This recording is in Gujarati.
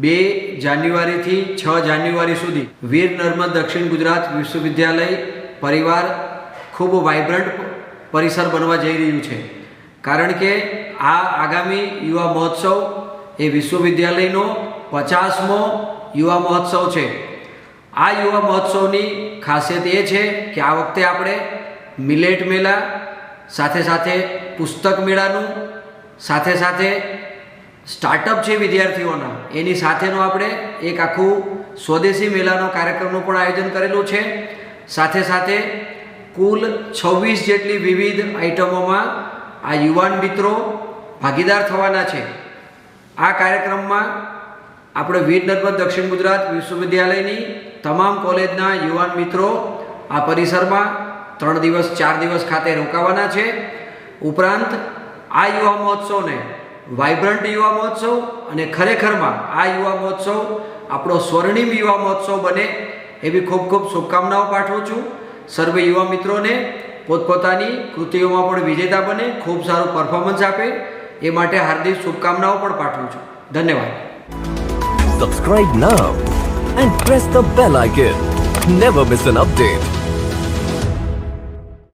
બે જાન્યુઆરીથી છ જાન્યુઆરી સુધી વીર નર્મદ દક્ષિણ ગુજરાત વિશ્વવિદ્યાલય પરિવાર ખૂબ વાઇબ્રન્ટ પરિસર બનવા જઈ રહ્યું છે. કારણ કે આ આગામી યુવા મહોત્સવ એ વિશ્વવિદ્યાલયનો પચાસમો યુવા મહોત્સવ છે. આ યુવા મહોત્સવની ખાસિયત એ છે કે આ વખતે આપણે મિલેટ મેળા સાથે સાથે પુસ્તક મેળાનું, સાથે સાથે સ્ટાર્ટઅપ છે વિદ્યાર્થીઓના, એની સાથેનો આપણે એક આખું સ્વદેશી મેળાનો કાર્યક્રમનું પણ આયોજન કરેલું છે. સાથે સાથે કુલ છવ્વીસ જેટલી વિવિધ આઇટમોમાં આ યુવાન મિત્રો ભાગીદાર થવાના છે. આ કાર્યક્રમમાં આપણે વીર નર્મદ દક્ષિણ ગુજરાત વિશ્વવિદ્યાલયની તમામ કોલેજના યુવાન મિત્રો આ પરિસરમાં ત્રણ દિવસ, ચાર દિવસ ખાતે રોકાવાના છે. ઉપરાંત આ યુવા મહોત્સવને વાઇબ્રન્ટ યુવા મહોત્સવ અને ખરેખરમાં આ યુવા મહોત્સવ, આપણો સ્વર્ણિમ યુવા મહોત્સવ બને એવી ખૂબ ખૂબ શુભકામનાઓ પાઠવું છું. સર્વે યુવા મિત્રોને પોતપોતાની કૃતિઓમાં પણ વિજેતા બને, ખૂબ સારું પરફોર્મન્સ આપે, એ માટે હાર્દિક શુભકામનાઓ પણ પાઠવું છું. ધન્યવાદ. Subscribe now and press the bell icon never miss an update.